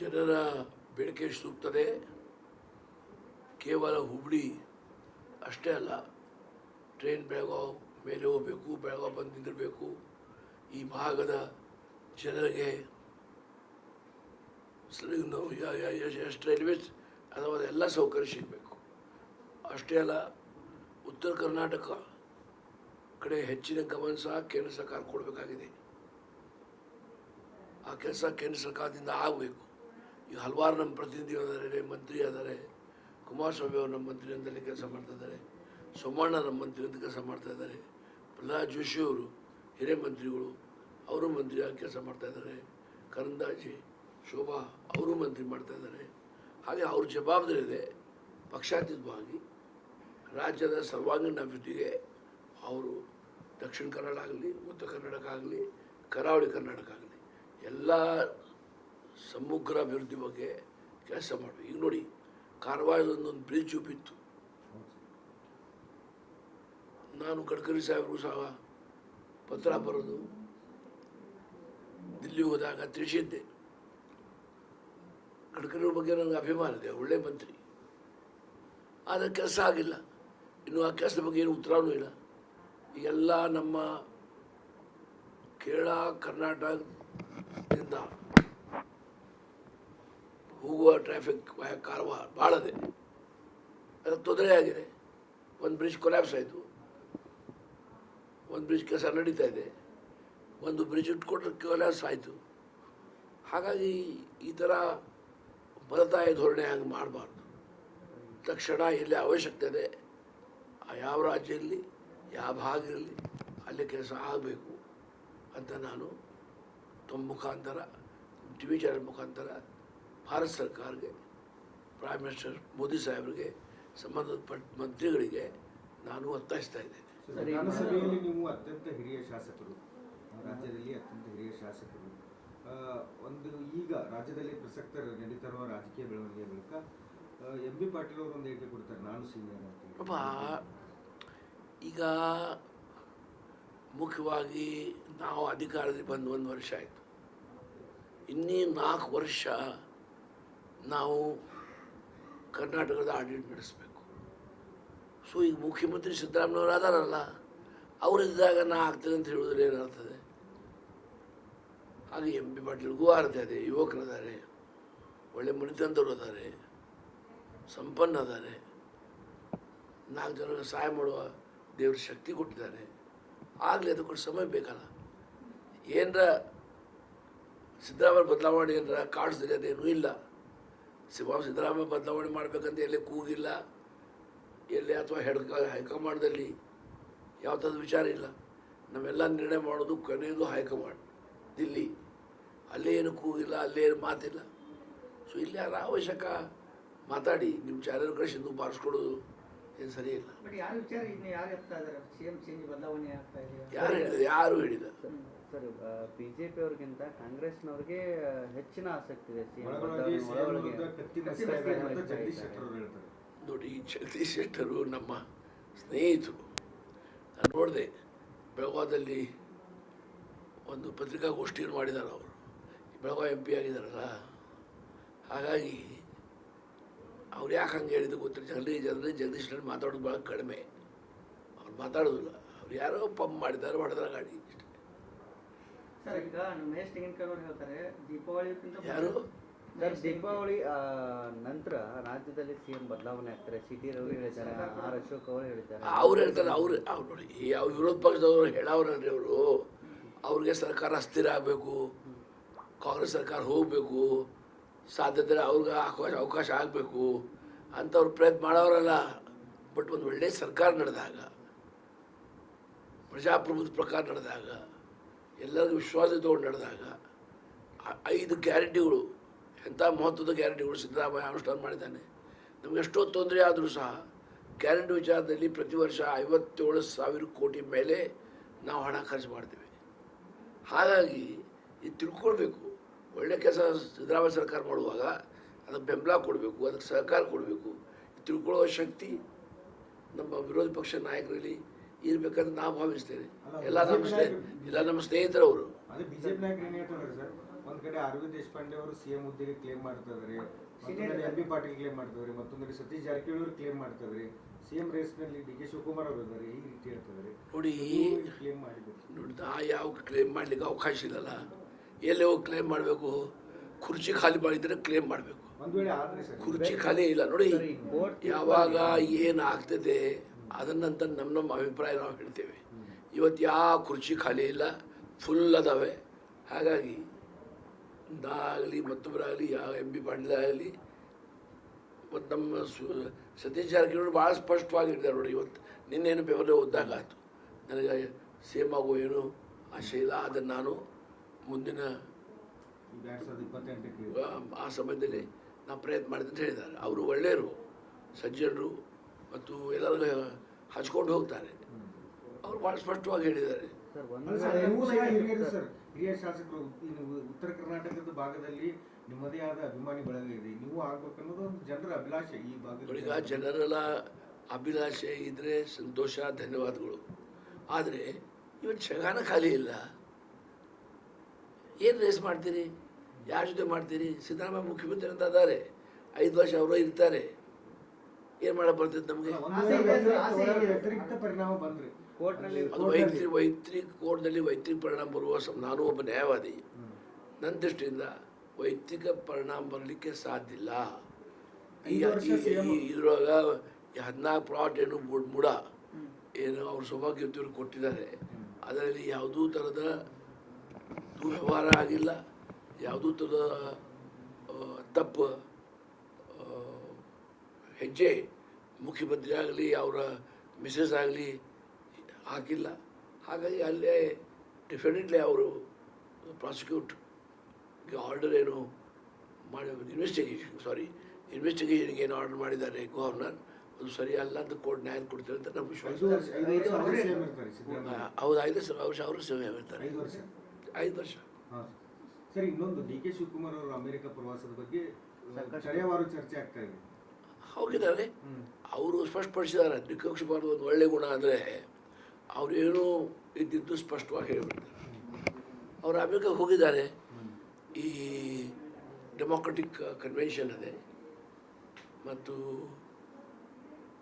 ಜನರ ಬೇಡಿಕೆ ಸೂಕ್ತದೆ? ಕೇವಲ ಹುಬ್ಳಿ ಅಷ್ಟೇ ಅಲ್ಲ, ಟ್ರೈನ್ ಬೆಳಗಾವ್ ಮೇಲೆ ಹೋಗಬೇಕು, ಬೆಳಗಾವ್ ಬಂದು ನಿಂದಿರಬೇಕು, ಈ ಭಾಗದ ಜನರಿಗೆ ಎಷ್ಟು ರೈಲ್ವೇಸ್ ಅಥವಾ ಎಲ್ಲ ಸೌಕರ್ಯ ಸಿಗಬೇಕು. ಅಷ್ಟೇ ಅಲ್ಲ, ಉತ್ತರ ಕರ್ನಾಟಕ ಕಡೆ ಹೆಚ್ಚಿನ ಗಮನ ಸಹ ಕೇಂದ್ರ ಸರ್ಕಾರ ಕೊಡಬೇಕಾಗಿದೆ. ಆ ಕೆಲಸ ಕೇಂದ್ರ ಸರ್ಕಾರದಿಂದ ಆಗಬೇಕು. ಈಗ ಹಲವಾರು ನಮ್ಮ ಪ್ರತಿನಿಧಿ ಇದ್ದಾರೆ ಮಂತ್ರಿ ಆದರೆ ಕುಮಾರಸ್ವಾಮಿ ಅವರು ನಮ್ಮ ಮಂತ್ರಿ ಅಂತಲೇ ಕೆಲಸ ಮಾಡ್ತಾ ಇದ್ದಾರೆ ಸೋಮಣ್ಣ ನಮ್ಮ ಮಂತ್ರಿ ಅಂತ ಕೆಲಸ ಮಾಡ್ತಾಯಿದ್ದಾರೆ ಪ್ರಹ್ಲಾದ್ ಜೋಶಿ ಅವರು ಹಿರಿಯ ಮಂತ್ರಿಗಳು, ಅವರು ಮಂತ್ರಿಯಾಗಿ ಕೆಲಸ ಮಾಡ್ತಾಯಿದ್ದಾರೆ ಕರಂದಾಜೆ ಶೋಭಾ ಅವರು ಮಂತ್ರಿ ಮಾಡ್ತಾಯಿದ್ದಾರೆ ಹಾಗೆ ಅವ್ರ ಜವಾಬ್ದಾರಿ ಇದೆ, ಪಕ್ಷಾತೀತವಾಗಿ ರಾಜ್ಯದ ಸರ್ವಾಂಗೀಣ ಅಭಿವೃದ್ಧಿಗೆ ಅವರು ದಕ್ಷಿಣ ಕನ್ನಡ ಆಗಲಿ, ಉತ್ತರ ಕರ್ನಾಟಕ ಆಗಲಿ ಕರಾವಳಿ ಕರ್ನಾಟಕ ಆಗಲಿ, ಎಲ್ಲ ಸಮಗ್ರ ಅಭಿವೃದ್ಧಿ ಬಗ್ಗೆ ಕೆಲಸ ಮಾಡಬೇಕು ಈಗ ನೋಡಿ ಕಾರವಾರದೊಂದೊಂದು ಬ್ರಿಡ್ಜ್ ಬಿತ್ತು ನಾನು ಗಡ್ಕರಿ ಸಾಹೇಬರು ಸಹ ಪತ್ರ ಬರೋದು ದಿಲ್ಲಿ ಹೋದಾಗ ತಿಳಿಸಿದ್ದೆ. ಗಡ್ಕರಿ ಬಗ್ಗೆ ನನಗೆ ಅಭಿಮಾನ ಇದೆ, ಒಳ್ಳೆ ಮಂತ್ರಿ. ಆದರೆ ಕೆಲಸ ಆಗಿಲ್ಲ. ಇನ್ನು ಆ ಕೆಲಸದ ಬಗ್ಗೆ ಏನು ಉತ್ತರವೂ ಇಲ್ಲ. ಈಗೆಲ್ಲ ನಮ್ಮ ಕೇರಳ, ಕರ್ನಾಟಕದಿಂದ ಹೋಗುವ ಟ್ರಾಫಿಕ್ ಕಾರವಾರ ಭಾಳದೆ ಅದಕ್ಕೆ ತೊಂದರೆ ಆಗಿದೆ. ಒಂದು ಬ್ರಿಡ್ಜ್ ಕೊಲ್ಯಾಪ್ಸ್ ಆಯಿತು. ಒಂದು ಬ್ರಿಡ್ಜ್ ಕೆಲಸ ನಡೀತಾ ಇದೆ. ಒಂದು ಬ್ರಿಡ್ಜ್ ಇಟ್ಕೊಟ್ರೆ ಕೊಲ್ಯಾಪ್ಸ್ ಆಯಿತು. ಹಾಗಾಗಿ ಈ ಥರ ಬದತಾಯ ಧೋರಣೆ ಹಂಗೆ ಮಾಡಬಾರ್ದು. ತಕ್ಷಣ ಎಲ್ಲಿ ಅವಶ್ಯಕತೆ ಇದೆ. ಯಾವ ರಾಜ್ಯ ಇರಲಿ, ಯಾವ ಭಾಗ ಇರಲಿ, ಅಲ್ಲಿ ಕೆಲಸ ಆಗಬೇಕು ಅಂತ ನಾನು ತಮ್ಮ ಮುಖಾಂತರ ಟಿ ವಿ ಚಾನಲ್ ಮುಖಾಂತರ ಭಾರತ ಸರ್ಕಾರಕ್ಕೆ ಪ್ರೈಮ್ ಮಿನಿಸ್ಟರ್ ಮೋದಿ ಸಾಹೇಬರಿಗೆ ಸಂಬಂಧಪಟ್ಟ ಮಂತ್ರಿಗಳಿಗೆ ನಾನು ಒತ್ತಾಯಿಸ್ತಾ ಇದ್ದೇನೆ. ವಿಧಾನಸಭೆಯಲ್ಲಿ ನೀವು ಅತ್ಯಂತ ಹಿರಿಯ ಶಾಸಕರು ರಾಜ್ಯದಲ್ಲಿ ಅತ್ಯಂತ ಹಿರಿಯ ಶಾಸಕರು. ಒಂದು ಈಗ ರಾಜ್ಯದಲ್ಲಿ ಪ್ರಸಕ್ತ ನಡೀತಾ ಇರುವ ರಾಜಕೀಯ ಬೆಳವಣಿಗೆ ಬಳಿಕ ಎಂ ಬಿ ಪಾಟೀಲ್ ಅವರು ಒಂದು ಹೇಳಿಕೆ ಕೊಡ್ತಾರೆ ನಾನು ಸೀನಿಯರ್ ಅಂತ. ಈಗ ಮುಖ್ಯವಾಗಿ ನಾವು ಅಧಿಕಾರದಲ್ಲಿ ಬಂದು ಒಂದು ವರ್ಷ ಆಯಿತು. ಇನ್ನೀ ನಾಲ್ಕು ವರ್ಷ ನಾವು ಕರ್ನಾಟಕದ ಆಡಳಿತ ನಡೆಸಬೇಕು. ಸೊ ಈಗ ಮುಖ್ಯಮಂತ್ರಿ ಸಿದ್ದರಾಮಯ್ಯವ್ರು ಅದಾರಲ್ಲ ಅವರಿದ್ದಾಗ ನಾ ಆಗ್ತದೆ ಅಂತ ಹೇಳಿದ್ರೆ ಏನಾಗ್ತದೆ? ಹಾಗೆ ಎಂ ಬಿ ಪಾಟೀಲ್ಗೂ ಇದೆ ಯುವಕರಿದ್ದಾರೆ ಒಳ್ಳೆ ಮಣಿತಂದವರು ಅದಾರೆ ಸಂಪನ್ನ ಅದಾರೆ ನಾಲ್ಕು ಜನರಿಗೆ ಸಹಾಯ ಮಾಡುವ ದೇವ್ರ ಶಕ್ತಿ ಕೊಟ್ಟಿದ್ದಾರೆ. ಆಗಲಿ ಅದಕ್ಕೊಂದು ಸಮಯ ಬೇಕಲ್ಲ. ಏನರ ಸಿದ್ದರಾಮಯ್ಯ ಬದಲಾವಣೆ ಏನರ ಕಾಡಿಸಿದ್ರೆ ಅದೇನೂ ಇಲ್ಲ. ಶಿವ ಸಿದ್ದರಾಮಯ್ಯ ಬದಲಾವಣೆ ಮಾಡಬೇಕಂತ ಎಲ್ಲಿ ಕೂಗಿಲ್ಲ, ಎಲ್ಲಿ ಅಥವಾ ಹೆಡ್ ಹೈಕಮಾಂಡ್ದಲ್ಲಿ ಯಾವ ಥರದ ವಿಚಾರ ಇಲ್ಲ. ನಾವೆಲ್ಲ ನಿರ್ಣಯ ಮಾಡೋದು ಕೊನೆಯದು ಹೈಕಮಾಂಡ್, ದಿಲ್ಲಿ. ಅಲ್ಲೇ ಏನು ಕೂಗಿಲ್ಲ, ಅಲ್ಲೇ ಏನು ಮಾತಿಲ್ಲ. ಸೊ ಇಲ್ಲಿ ಯಾರು ಅವಶ್ಯಕ ಮಾತಾಡಿ, ನಿಮ್ಮ ಚಾನಲ್ ಕಳಿಸಿದ್ದು ಬಾರಿಸ್ಕೊಡೋದು. ಏನು ಸರಿ ಇಲ್ಲ. ಬಟ್ ಯಾರ ವಿಚಾರ ಇನ್ನು ಯಾರು ಎತ್ತಾ ಇದಾರೆ ಸಿಎಂ ಚೇಂಜ್ ಬದಲಾವಣೆ ಆಗ್ತಾ ಇದೆಯಾ? ಯಾರು ಹೇಳಿದ್ರು? ಯಾರು ಹೇಳಿದ ಸರ್ ಬಿಜೆಪಿ ಅವ್ರಿಗಿಂತ ಕಾಂಗ್ರೆಸ್ನವ್ರಿಗೆ ಹೆಚ್ಚಿನ ಆಸಕ್ತಿ ಇದೆ ನೋಡಿ ಜಗದೀಶ್ ಶೆಟ್ಟರು ನಮ್ಮ ಸ್ನೇಹಿತರು. ನಾನು ನೋಡಿದೆ ಬೆಳಗಾವದಲ್ಲಿ ಒಂದು ಪತ್ರಿಕಾಗೋಷ್ಠಿಯನ್ನು ಮಾಡಿದ್ದಾರೆ ಅವರು. ಬೆಳಗಾವಿ ಎಂ ಪಿ ಆಗಿದ್ದಾರಲ್ಲ ಹಾಗಾಗಿ ಅವ್ರು ಯಾಕೆ ಹಂಗೆ ಹೇಳಿದ್ದು ಗೊತ್ತಿಲ್ಲ. ಜಗಲಿ ಜನರಲ್ಲಿ ಜಗದೀಶ್ ಮಾತಾಡೋದು ಭಾಳ ಕಡಿಮೆ. ಅವ್ರು ಮಾತಾಡೋದಿಲ್ಲ. ಅವ್ರು ಯಾರೋ ಪಂಪ್ ಮಾಡಿದ್ದಾರೆ ಹೊಡೆದ್ರ ಗಾಡಿ ಇಷ್ಟೇ. ಅವ್ರು ಹೇಳ್ತಾರೆ ಯಾರು? ಸರ್ ದೀಪಾವಳಿ ನಂತರ ರಾಜ್ಯದಲ್ಲಿ ಸಿಎಂ ಬದಲಾವಣೆ ಆಗ್ತಾರೆ. ಸಿಟಿ ರವಿ ಹೇಳಿದ್ದಾರೆ ಆರ್ ಅಶೋಕ್ ಅವರು ಹೇಳಿದ್ದಾರೆ. ಅವ್ರು ಹೇಳ್ತಾರೆ ಅವ್ರು ಅವ್ರು ನೋಡಿ ಯಾವ ವಿರೋಧ ಪಕ್ಷದವರು ಹೇಳವ್ರಲ್ರಿ ಅವರು. ಅವ್ರಿಗೆ ಸರ್ಕಾರ ಅಸ್ಥಿರ ಆಗಬೇಕು. ಕಾಂಗ್ರೆಸ್ ಸರ್ಕಾರ ಹೋಗಬೇಕು. ಸಾಧ್ಯತೆ ಅವ್ರಿಗೆ ಅವಕಾಶ ಅವಕಾಶ ಆಗಬೇಕು ಅಂತ ಅವ್ರು ಪ್ರಯತ್ನ ಮಾಡೋರಲ್ಲ. ಬಟ್ ಒಂದು ಒಳ್ಳೆಯ ಸರ್ಕಾರ ನಡೆದಾಗ ಪ್ರಜಾಪ್ರಭುತ್ವ ಪ್ರಕಾರ ನಡೆದಾಗ, ಎಲ್ಲರಿಗೂ ವಿಶ್ವಾಸ ತಗೊಂಡು ನಡೆದಾಗ ಐದು ಗ್ಯಾರಂಟಿಗಳು, ಎಂಥ ಮಹತ್ವದ ಗ್ಯಾರಂಟಿಗಳು ಸಿದ್ದರಾಮಯ್ಯ ಅನುಷ್ಠಾನ ಮಾಡಿದ್ದಾನೆ. ನಮ್ಗೆ ಎಷ್ಟೋ ತೊಂದರೆ ಆದರೂ ಸಹ ಗ್ಯಾರಂಟಿ ವಿಚಾರದಲ್ಲಿ ಪ್ರತಿ ವರ್ಷ ಐವತ್ತೇಳು ಸಾವಿರ ಕೋಟಿ ಮೇಲೆ ನಾವು ಹಣ ಖರ್ಚು ಮಾಡ್ತೀವಿ. ಹಾಗಾಗಿ ಇದು ತಿಳ್ಕೊಳ್ಬೇಕು. ಒಳ್ಳೆ ಕೆಲಸ ಸಿದ್ದರಾಮಯ್ಯ ಸರ್ಕಾರ ಮಾಡುವಾಗ ಅದಕ್ಕೆ ಬೆಂಬಲ ಕೊಡಬೇಕು ಅದಕ್ಕೆ ಸಹಕಾರ ಕೊಡಬೇಕು. ತಿಳ್ಕೊಳ್ಳೋ ಶಕ್ತಿ ನಮ್ಮ ವಿರೋಧ ಪಕ್ಷ ನಾಯಕರಲ್ಲಿ ಇರಬೇಕಂತ ನಾವು ಭಾವಿಸ್ತೇವೆ. ಎಲ್ಲ ನಮ್ಮ ಎಲ್ಲ ನಮ್ಮ ಸ್ನೇಹಿತರವರು. ಅದೇ ಬಿಜೆಪಿ ನಾಯಕರು ಏನ್ ಸರ್? ಒಂದ್ ಕಡೆ ಅರವಿಂದ್ ದೇಶಪಾಂಡೆ ಅವರು ಸಿಎಂ ಹುದ್ದೆಗೆ ಕ್ಲೇಮ್ ಮಾಡ್ತಾ ಇದಾರೆ. Senior ಮತ್ತೊಂದು ಎಂ ಬಿ ಪಾಟೀಲ್ ಕ್ಲೇಮ್ ಮಾಡ್ತಿದ್ದಾರೆ ಮತ್ತೊಂದು ಸತೀಶ್ ಜಾರಕಿಹೊಳಿ ಅವರು ಕ್ಲೇಮ್ ಮಾಡ್ತಿದ್ದಾರೆ ಸಿಎಂ ರೇಸ್ನಲ್ಲಿ ಡಿ ಕೆ ಶಿವಕುಮಾರ್ ಅವರು ಇದ್ದಾರೆ ಈ ರೀತಿ ಹೇಳ್ತಿದ್ದಾರೆ ನೋಡಿ ಕ್ಲೇಮ್ ಮಾಡಿದ್ರು ನೋಡಿ ಯಾವ ಕ್ಲೇಮ್ ಮಾಡ್ಲಿಕ್ಕೆ ಅವಕಾಶ ಇಲ್ಲಲ್ಲ? ಎಲ್ಲಿ ಹೋಗಿ ಕ್ಲೇಮ್ ಮಾಡಬೇಕು? ಕುರ್ಚಿ ಖಾಲಿ ಮಾಡಿದರೆ ಕ್ಲೇಮ್ ಮಾಡಬೇಕು. ಕುರ್ಚಿ ಖಾಲಿ ಇಲ್ಲ. ನೋಡಿ ಯಾವಾಗ ಏನು ಆಗ್ತದೆ ಅದನ್ನಂತ ನಮ್ಮ ನಮ್ಮ ಅಭಿಪ್ರಾಯ ನಾವು ಹೇಳ್ತೇವೆ. ಇವತ್ತು ಯಾವ ಕುರ್ಚಿ ಖಾಲಿ ಇಲ್ಲ ಫುಲ್ ಅದಾವೆ. ಹಾಗಾಗಿ ನಾ ಆಗಲಿ ಮತ್ತೊಬ್ಬರಾಗಲಿ ಯಾವ ಎಂ ಬಿ ಪಾಟೀಲ್ ಆಗಲಿ ಮತ್ತು ನಮ್ಮ ಸು ಸತೀಶ್ ಜಾರಕಿಹೊಳಿ ಭಾಳ ಸ್ಪಷ್ಟವಾಗಿ ಹೇಳಿದ್ದಾರೆ ನೋಡಿ. ಇವತ್ತು ನಿನ್ನೇನು ಬೆವರೇ ಓದ್ದಾಗ ಆಯಿತು. ನನಗೆ ಸೇಮ್ ಆಗೋ ಏನು ಆಶೆ ಇಲ್ಲ. ಆದರೆ ನಾನು ಮುಂದಿನ ಈಗ ಎರಡ್ ಸಾವಿರದ ಇಪ್ಪತ್ತೆಂಟಕ್ಕೆ ಆ ಸಮಯದಲ್ಲಿ ನಾ ಪ್ರಯತ್ನ ಮಾಡಿದೆ ಅಂತ ಹೇಳಿದ್ದಾರೆ. ಅವರು ಒಳ್ಳೆಯರು ಸಜ್ಜನರು ಮತ್ತು ಎಲ್ಲರಿಗೂ ಹಚ್ಕೊಂಡು ಹೋಗ್ತಾರೆ. ಅವರು ಭಾಳ ಸ್ಪಷ್ಟವಾಗಿ ಹೇಳಿದ್ದಾರೆ. ಸರ್ ಸರ್, ನೀವು ಸಹ ಸರ್. ಹಿರಿಯ ಶಾಸಕರು ಉತ್ತರ ಕರ್ನಾಟಕದ ಭಾಗದಲ್ಲಿ ನಿಮ್ಮದೇ ಆದ ಅಭಿಮಾನಿ ಬಳಗ ಇದೆ. ನೀವು ಆಗ್ಬೇಕನ್ನೋದು ಒಂದು ಜನರ ಅಭಿಲಾಷೆ ಈ ಭಾಗದಲ್ಲಿ. ಜನರೆಲ್ಲ ಅಭಿಲಾಷೆ ಇದ್ದರೆ ಸಂತೋಷ ಧನ್ಯವಾದಗಳು. ಆದರೆ ಇವತ್ತು ಶಗಾನ ಖಾಲಿ ಇಲ್ಲ. ಏನು ರೇಸ್ ಮಾಡ್ತೀರಿ? ಯಾರ ಜೊತೆ ಮಾಡ್ತೀರಿ? ಸಿದ್ದರಾಮಯ್ಯ ಮುಖ್ಯಮಂತ್ರಿ ಅಂತ ಅದಾರೆ ಐದು ವರ್ಷ ಅವರು ಇರ್ತಾರೆ. ಏನು ಮಾಡಕ್ಕೆ ಬರ್ತೈತೆ ನಮಗೆ? ಅದು ವೈಯಕ್ತಿಕ ವೈಯಕ್ತಿಕ ಕೋರ್ಟ್ನಲ್ಲಿ ವೈಯಕ್ತಿಕ ಪರಿಣಾಮ ಬರುವ ನಾನು ಒಬ್ಬ ನ್ಯಾಯವಾದಿ. ನನ್ನ ದೃಷ್ಟಿಯಿಂದ ವೈಯಕ್ತಿಕ ಪರಿಣಾಮ ಬರಲಿಕ್ಕೆ ಸಾಧ್ಯ ಇಲ್ಲ. ಇದ್ರೊಳಗ ಈ ಹದಿನಾಲ್ಕು ಪ್ಲಾಟ್ ಏನು ಬುಡ್- ಮುಡ. ಏನು ಅವ್ರು ಸೌಭಾಗ್ಯವ್ರು ಕೊಟ್ಟಿದ್ದಾರೆ. ಅದರಲ್ಲಿ ಯಾವುದೂ ಥರದ ದುರ್ವ್ಯವಹಾರ ಆಗಿಲ್ಲ. ಯಾವುದೂ ಥರದ ತಪ್ಪು ಹೆಜ್ಜೆ ಮುಖ್ಯಮಂತ್ರಿ ಆಗಲಿ ಅವರ ಮಿಸಸ್ ಆಗಲಿ ಹಾಕಿಲ್ಲ. ಹಾಗಾಗಿ ಅಲ್ಲೇ ಡೆಫಿನೆಟ್ಲಿ ಅವರು ಪ್ರಾಸಿಕ್ಯೂಟ್ಗೆ ಆರ್ಡರ್ ಏನು ಮಾಡಿ ಇನ್ವೆಸ್ಟಿಗೇಷನ್ ಸಾರಿ ಇನ್ವೆಸ್ಟಿಗೇಷನ್ಗೆ ಏನು ಆರ್ಡರ್ ಮಾಡಿದ್ದಾರೆ ಗವರ್ನರ್ ಅದು ಸರಿ ಅಲ್ಲ ಅಂತ ಕೋರ್ಟ್ ನ್ಯಾಯ ಕೊಡ್ತಾರೆ ಅಂತ ನಮ್ಮ ವಿಶ್ವಾಸ. ಹೌದು ಐದು ವರ್ಷ ವರ್ಷ ಅವರು ಸೇವೆ ಇರ್ತಾರೆ ಐದು ವರ್ಷ. ಸರ್ ಇನ್ನೊಂದು ಡಿ ಕೆ ಶಿವಕುಮಾರ್ ಅವರು ಅಮೆರಿಕ ಪ್ರವಾಸದ ಬಗ್ಗೆ ಸಾಕಷ್ಟು- ಚರ್ಚೆ ಆಗ್ತಾ ಇದೆ. ಹೋಗಿದ್ದಾರೆ ಹ್ಮ್. ಅವರು ಸ್ಪಷ್ಟಪಡಿಸಿದ್ದಾರೆ ನಿಷ್ಪಕ್ಷಪಾತ ಒಂದು ಒಳ್ಳೆ ಗುಣ ಅಂದರೆ ಅವರೇನು ಇದ್ದಿದ್ದು ಸ್ಪಷ್ಟವಾಗಿ ಹೇಳಿಬಿಡ್ತಾರೆ. ಅವರು ಅಮೆರಿಕಕ್ಕೆ ಹೋಗಿದ್ದಾರೆ. ಈ ಡೆಮೊಕ್ರೆಟಿಕ್ ಕನ್ವೆನ್ಷನ್ ಅದೇ ಮತ್ತು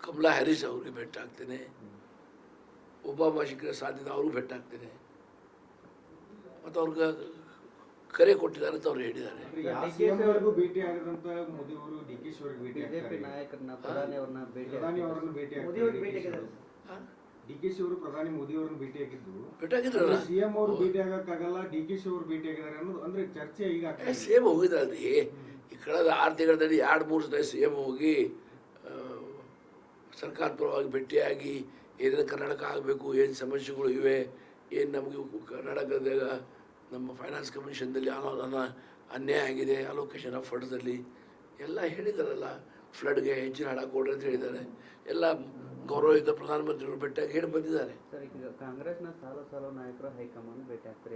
ಕಮಲಾ ಹ್ಯಾರಿಸ್ ಅವ್ರಿಗೆ ಭೇಟಿ ಆಗ್ತೇನೆ. ಒಬಾಮಾ ಶಿಖರ ಸಾಧ್ಯತೆ ಅವ್ರಿಗೂ ಭೇಟಿ ಆಗ್ತೇನೆ. ಮತ್ತು ಅವ್ರಿಗೆ ಕರೆ ಕೊಟ್ಟಿದ್ದಾರೆ ಅಂತ ಅವ್ರು ಹೇಳಿದ್ದಾರೆ. ಡಿ ಕೆ ಸಿಎಂ ಪ್ರಧಾನಿ ಅವ್ರನ್ನ ಭೇಟಿ ಪ್ರಧಾನಿ ಅವರನ್ನು ಭೇಟಿ ಮೋದಿ ಅವ್ರಿಗೆ ಭೇಟಿ ಡಿ ಕೆ ಶಿ ಪ್ರಧಾನಿ ಮೋದಿ ಅವರನ್ನು ಸಿಎಂ ಅವರು ಭೇಟಿ ಆಗಕ್ಕಾಗಲ್ಲ ಡಿ ಕೆ ಅನ್ನೋದು ಅಂದ್ರೆ ಚರ್ಚೆ ಈಗ ಆಗ್ತಾ ಇದೆ. ಸಿ ಎಂ ಹೋಗಿದ್ರಲ್ರಿ ಈ ಕಳೆದ ಆರು ತಿಂಗಳಲ್ಲಿ ಎರಡು ಮೂರು ಸಲ ಸಿ ಎಂ ಹೋಗಿ ಸರ್ಕಾರ ಪರವಾಗಿ ಭೇಟಿಯಾಗಿ ಏನೇನು ಕರ್ನಾಟಕ ಆಗಬೇಕು ಏನು ಸಮಸ್ಯೆಗಳು ಇವೆ ಏನು ನಮಗೆ ಕರ್ನಾಟಕದಾಗ ನಮ್ಮ ಫೈನಾನ್ಸ್ ಕಮಿಷನ್ದಲ್ಲಿ ಅನುದಾನ ಅನ್ಯಾಯ ಆಗಿದೆ ಅಲೋಕೇಶನ್ ಆಫ್ ಫಂಡ್ಸಲ್ಲಿ ಎಲ್ಲ ಹೇಳಿದಾರಲ್ಲ ಫ್ಲಡ್ಗೆ ಹೆಚ್ಚಿನ ಹಣ ಕೊಡ್ರಿ ಅಂತ ಹೇಳಿದ್ದಾರೆ. ಎಲ್ಲ ಗೌರವಯುತ ಪ್ರಧಾನಮಂತ್ರಿಗಳು ಭೇಟಿಯಾಗಿ ಹೇಳಿ ಬಂದಿದ್ದಾರೆ. ಸರ್ ಈಗ ಕಾಂಗ್ರೆಸ್ನ ಸಾಲ ಸಾಲ ನಾಯಕರು ಹೈಕಮಾಂಡ್ ಭೇಟಿ ಆಗ್ತಾರೆ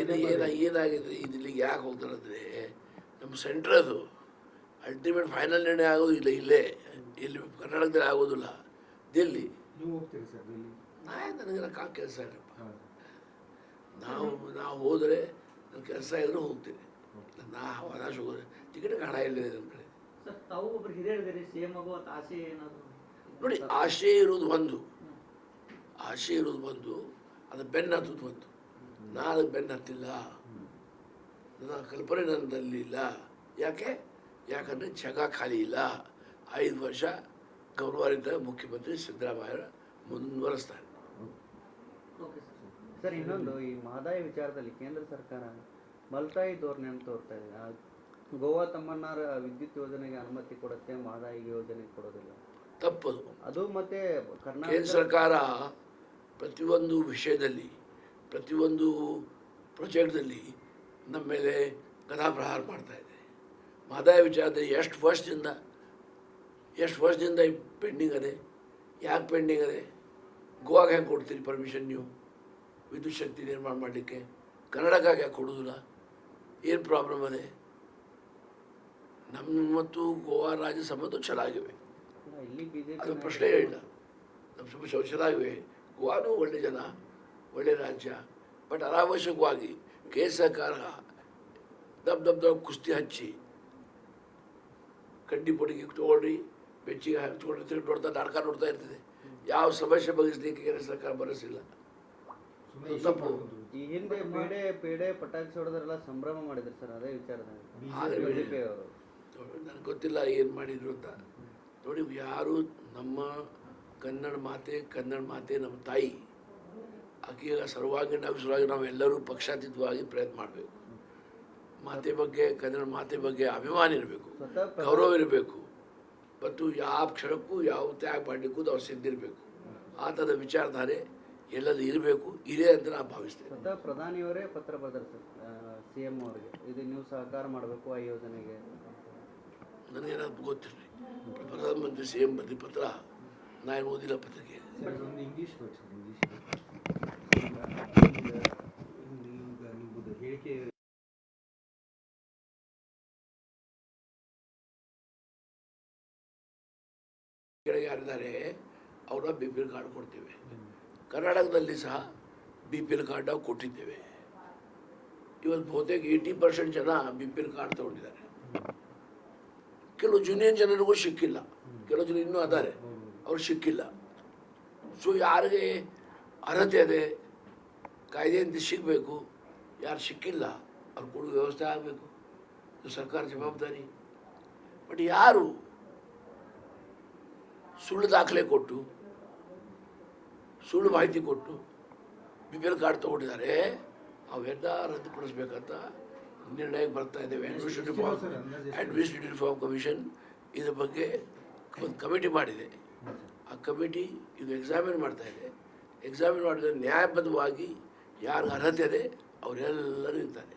ಏನು ಏನ ಏನಾಗಿದೆ? ಇದಿಲ್ಲಿಗೆ ಯಾಕೆ ಹೋಗ್ತಾರಂದ್ರೆ ನಮ್ಮ ಸೆಂಟ್ರ್ ಅದು. ಅಲ್ಟಿಮೇಟ್ ಫೈನಲ್ ನಿರ್ಣಯ ಆಗೋದು ಇಲ್ಲ. ಇಲ್ಲೇ ಇಲ್ಲಿ ಕರ್ನಾಟಕದಲ್ಲಿ ಆಗೋದಿಲ್ಲ. ದಿಲ್ಲಿ. ಸರ್ ನನಗೆ ನಾ ಕೆಲಸ ಇಲ್ಲಪ್ಪ. ನಾವು ನಾವು ಹೋದರೆ ನನ್ನ ಕೆಲಸ ಇದ್ರೂ ಹೋಗ್ತೀನಿ. ನಾ ಹವಾದಾಶ ಹೋದ್ರೆ ಟಿಕೆಟ್ ಹಣ ಇಲ್ಲ ನನ್ನ ಕಡೆ. ಆಸೆ ನೋಡಿ ಆಶೆ ಇರೋದು ಒಂದು. ಆಶೆ ಇರೋದು ಒಂದು. ಅದು ಬೆನ್ನು ಹತ್ತೋದು ಒಂದು. ನಾನು ಅದಕ್ಕೆ ಬೆನ್ನು ಹತ್ತಿಲ್ಲ. ನನ್ನ ಕಲ್ಪನೆ ನನ್ನಲ್ಲಿ ಇಲ್ಲ. ಯಾಕೆ? ಯಾಕಂದರೆ ಜಾಗ ಖಾಲಿ ಇಲ್ಲ. ಐದು ವರ್ಷ ಗೌರವಾನ್ವಿತ ಮುಖ್ಯಮಂತ್ರಿ ಸಿದ್ದರಾಮಯ್ಯ ಮುಂದುವರಿಸ್ತಾರೆ. ಸರ್ ಇನ್ನೊಂದು ಈ ಮಹದಾಯಿ ವಿಚಾರದಲ್ಲಿ ಕೇಂದ್ರ ಸರ್ಕಾರ ಮಲ್ತಾಯಿ ಧೋರಣೆಯನ್ನು ತೋರ್ತಾ ಇದೆ. ಗೋವಾ ತಮ್ಮನ್ನಾರ ವಿದ್ಯುತ್ ಯೋಜನೆಗೆ ಅನುಮತಿ ಕೊಡುತ್ತೆ ಮಹದಾಯಿ ಯೋಜನೆ ಕೊಡೋದಿಲ್ಲ. ತಪ್ಪದು. ಅದು ಮತ್ತೆ ಕೇಂದ್ರ ಕರ್ನಾಟಕ ಸರ್ಕಾರ ಪ್ರತಿಯೊಂದು ವಿಷಯದಲ್ಲಿ ಪ್ರತಿಯೊಂದು ಪ್ರೊಜೆಕ್ಟ್ದಲ್ಲಿ ನಮ್ಮ ಮೇಲೆ ಗದಾಪ್ರಹಾರ ಮಾಡ್ತಾ ಇದೆ. ಮಹದಾಯಿ ವಿಚಾರದಲ್ಲಿ ಎಷ್ಟು ವರ್ಷದಿಂದ ಎಷ್ಟು ವರ್ಷದಿಂದ ಪೆಂಡಿಂಗ್ ಅದೇ? ಯಾಕೆ ಪೆಂಡಿಂಗ್ ಅದೇ? ಗೋವಾಗೆ ಹೆಂಗೆ ಕೊಡ್ತೀರಿ ಪರ್ಮಿಷನ್ ನೀವು? ವಿದ್ಯುತ್ ಶಕ್ತಿ ನಿರ್ಮಾಣ ಮಾಡಲಿಕ್ಕೆ? ಕನ್ನಡಕ್ಕಾಗಿ ಯಾಕೆ ಕೊಡೋದಿಲ್ಲ? ಏನು ಪ್ರಾಬ್ಲಮ್ ಅದೇ? ನಮ್ಮ ಮತ್ತು ಗೋವಾ ರಾಜ್ಯ ಸಂಬಂಧ ಚೆನ್ನಾಗಿವೆ ಅದು ಪ್ರಶ್ನೆ ಇಲ್ಲ. ನಮ್ಮ ಸಂಬಂಧ ಚೆನ್ನಾಗಿವೆ ಗೋವಾನೂ ಒಳ್ಳೆ ಜನ ಒಳ್ಳೆ ರಾಜ್ಯ. ಬಟ್ ಅನಾವಶ್ಯಕವಾಗಿ ಸರ್ಕಾರ ದಬ್ ದಬ್ ದಬ್ ಕುಸ್ತಿ ಹಚ್ಚಿ ಕಡ್ಡಿ ಪೊಡಿಗೆ ತೊಗೊಳ್ರಿ ಬೆಚ್ಚಿಗೆ ಹಚ್ಕೊಂಡು ತಿರುಗಿ ನೋಡ್ತಾ ನಾಟಕ ನೋಡ್ತಾ ಇರ್ತದೆ. ಯಾವ ಸಮಸ್ಯೆ ಬಗ್ಗೆ ಕೇಂದ್ರ ಸರ್ಕಾರ ಬರಸಿಲ್ಲ ಸುಮ್ಮನೆ ತಪ್ಪು. ಈ ಹಿಂದೆ ಪೇಡೆ ಪೇಡೆ ಪಟಾಕಿ ಹೊಡೆದ್ರೆಲ್ಲ ಸಂಭ್ರಮ ಮಾಡಿದ್ರು ಸರ್ ಅದೇ ವಿಚಾರದಲ್ಲಿ. ಅವರು. ನನಗೆ ಗೊತ್ತಿಲ್ಲ ಏನು ಮಾಡಿದ್ರು ಅಂತ. ನೋಡಿ ಯಾರು ನಮ್ಮ ಕನ್ನಡ ಮಾತೆ ಕನ್ನಡ ಮಾತೆ ನಮ್ಮ ತಾಯಿ ಆಕೆಯ ಸರ್ವಾಂಗೀಣ ನಾವು ನಾವೆಲ್ಲರೂ ಪಕ್ಷಾತೀತವಾಗಿ ಪ್ರಯತ್ನ ಮಾಡಬೇಕು. ಮಾತೆ ಬಗ್ಗೆ ಕನ್ನಡ ಮಾತೆ ಬಗ್ಗೆ ಅಭಿಮಾನ ಇರಬೇಕು ಗೌರವ ಇರಬೇಕು. ಮತ್ತು ಯಾವ ಕ್ಷಣಕ್ಕೂ ಯಾವ ತ್ಯಾಗ ಮಾಡಲಿಕ್ಕೂ ನಾವು ಸಿದ್ಧಿರಬೇಕು. ಆ ಥರದ ವಿಚಾರಧಾರೆ ಎಲ್ಲದೂ ಇರಬೇಕು ಇದೆ ಅಂತ ನಾನು ಭಾವಿಸ್ತೇನೆ. ಪ್ರಧಾನಿಯವರೇ ಪತ್ರ ಬರೆದ್ರು ಸರ್ ಸಿ ಎಂ ಅವರಿಗೆ. ಇದು ನೀವು ಸಹಕಾರ ಮಾಡಬೇಕು ಆ ಯೋಜನೆಗೆ. ನನಗೇನಾದ್ರು ಗೊತ್ತಿರಲಿ. ಪ್ರಧಾನಮಂತ್ರಿ ಸಿ ಎಂ ಬರೆದ ಪತ್ರ ನಾನು ಓದಿಲ್ಲ ಪತ್ರಿಕೆ. ಇಂಗ್ಲೀಷ್ ಹೇಳಿಕೆ ಕೆಳಗೆ ಯಾರಿದ್ದಾರೆ ಅವರ ಬಿ ಪಿ ಎಲ್ ಕಾರ್ಡ್ ಕೊಡ್ತೇವೆ. ಕರ್ನಾಟಕದಲ್ಲಿ ಸಹ ಬಿ ಪಿ ಎಲ್ ಕಾರ್ಡ್ ನಾವು ಕೊಟ್ಟಿದ್ದೇವೆ. ಇವತ್ತು ಬಹುತೇಕ ಏಯ್ಟಿ ಪರ್ಸೆಂಟ್ ಜನ ಬಿ ಪಿ ಎಲ್ ಕಾರ್ಡ್ ತಗೊಂಡಿದ್ದಾರೆ. ಕೆಲವು ಜೂನಿಯರ್ ಜನರಿಗೂ ಸಿಕ್ಕಿಲ್ಲ. ಕೆಲವು ಜನ ಇನ್ನೂ ಅದಾರೆ. ಅವ್ರು ಸಿಕ್ಕಿಲ್ಲ. ಸೊ ಯಾರಿಗೆ ಅರ್ಹತೆ ಇದೆ ಕಾಯ್ದೆಯಿಂದ ಸಿಗಬೇಕು. ಯಾರು ಸಿಕ್ಕಿಲ್ಲ, ಅವ್ರು ಕೊಡೋ ವ್ಯವಸ್ಥೆ ಆಗಬೇಕು. ಸರ್ಕಾರ ಜವಾಬ್ದಾರಿ. ಬಟ್ ಯಾರು ಸುಳ್ಳು ದಾಖಲೆ ಕೊಟ್ಟು ಸುಳ್ಳು ಮಾಹಿತಿ ಕೊಟ್ಟು ಬಿ ಪಿ ಎಲ್ ಕಾರ್ಡ್ ತೊಗೊಂಡಿದ್ದಾರೆ. ಅವೆಲ್ಲ ರದ್ದುಪಡಿಸ್ಬೇಕಂತ ನಿರ್ಣಯಕ್ಕೆ ಬರ್ತಾ ಇದ್ದೇವೆ ಅಡ್ಮಿನಿಸ್ಟ್ರೇಟಿವ್ ರಿಫಾರ್ಮ್ ಅಡ್ಮಿನಿಸ್ಟ್ರೇಟಿವ್ ಕಮಿಷನ್ ಇದ್ರ ಬಗ್ಗೆ ಒಂದು ಕಮಿಟಿ ಮಾಡಿದೆ. ಆ ಕಮಿಟಿ ಇದು ಎಕ್ಸಾಮಿನ್ ಮಾಡ್ತಾ ಇದೆ. ಎಕ್ಸಾಮಿನ್ ಮಾಡಿದ್ರೆ ನ್ಯಾಯಬದ್ಧವಾಗಿ ಯಾರು ಅರ್ಹತೆ ಇದೆ ಅವರೆಲ್ಲರೂ ಇರ್ತಾರೆ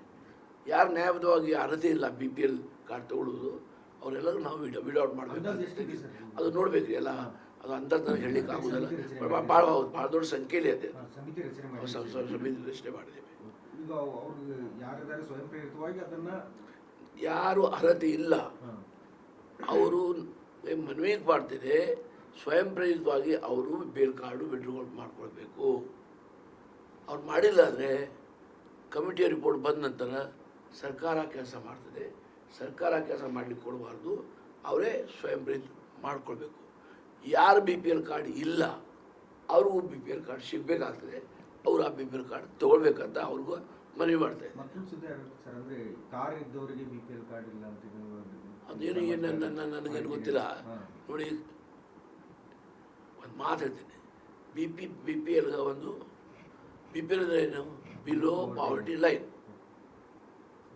ಯಾರು ನ್ಯಾಯಬದ್ಧವಾಗಿ ಅರ್ಹತೆ ಇಲ್ಲ ಬಿ ಪಿ ಎಲ್ ಕಾರ್ಡ್ ತಗೊಳ್ಳೋದು ಅವರೆಲ್ಲರೂ ನಾವು ವಿಡ್ ವಿಡೌಟ್ ಮಾಡಬೇಕು. ಅದು ನೋಡ್ಬೇಕು ಎಲ್ಲ. ಅದು ಅಂದಾಜು ನನಗೆ ಹೇಳಲಿಕ್ಕೆ ಆಗೋದಿಲ್ಲ. ಭಾಳ ಹೌದು ಭಾಳ ದೊಡ್ಡ ಸಂಖ್ಯೆಯಲ್ಲಿ ಅದೇ. ಸಮಿತಿ ರಚನೆ ಮಾಡಿದ್ದೇವೆ. ಯಾರು ಅರ್ಹತೆ ಇಲ್ಲ. ಅವರು ಮನವಿಗೆ ಮಾಡ್ತಿದೆ ಸ್ವಯಂ ಪ್ರೇರಿತವಾಗಿ ಅವರು ಬೇಲ್ ಕಾರ್ಡು ವಿಡ್ರೋಲ್ ಮಾಡ್ಕೊಳ್ಬೇಕು. ಅವ್ರು ಮಾಡಿಲ್ಲ ಅಂದರೆ ಕಮಿಟಿಯ ರಿಪೋರ್ಟ್ ಬಂದ ನಂತರ ಸರ್ಕಾರ ಕೆಲಸ ಮಾಡ್ತದೆ. ಸರ್ಕಾರ ಕೆಲಸ ಮಾಡಲಿಕ್ಕೆ ಕೊಡಬಾರ್ದು ಅವರೇ ಸ್ವಯಂ ಪ್ರೇರಿತ ಮಾಡಿಕೊಳ್ಬೇಕು. ಯಾರು ಬಿ ಪಿ ಎಲ್ ಕಾರ್ಡ್ ಇಲ್ಲ ಅವ್ರಿಗೂ ಬಿ ಪಿ ಎಲ್ ಕಾರ್ಡ್ ಸಿಗಬೇಕಾಗ್ತದೆ ಅವರು ಆ ಬಿ ಪಿ ಎಲ್ ಕಾರ್ಡ್ ತೊಗೊಳ್ಬೇಕಂತ ಅವ್ರಿಗೂ ಮನವಿ ಮಾಡ್ತೇವೆ ಮತ್ತೊಂದು ಸುದ್ದಿ ಸರ್ ಅಂದ್ರೆ ಕಾರ್ ಇದ್ದವರಿಗೆ ಬಿ ಪಿ ಎಲ್ ಕಾರ್ಡ್ ಇಲ್ಲ ಅಂತ ನೀವು ಅದೇನು ಏನು ನನ್ನ ನನಗೇನು ಗೊತ್ತಿಲ್ಲ. ನೋಡಿ ಒಂದು ಮಾತು ಹೇಳ್ತೀನಿ. ಬಿ ಪಿ ಬಿ ಪಿ ಎಲ್ಗೆ ಒಂದು ಬಿ ಪಿ ಎಲ್ ಏನು? ಬಿಲೋ ಪಾವರ್ಟಿ ಲೈನ್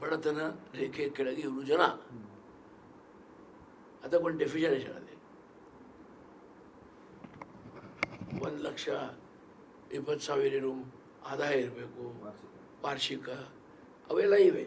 ಬಡತನ ರೇಖೆ ಕೆಳಗೆ ಇವರು ಜನ. ಅದಕ್ಕೊಂದು ಡೆಫಿಷನೇಷನ್ ಅದೇ. ಒಂದು ಲಕ್ಷ ಇಪ್ಪತ್ತು ಸಾವಿರ ಆದಾಯ ಇರಬೇಕು ವಾರ್ಷಿಕ ಅವೆಲ್ಲ ಇವೆ.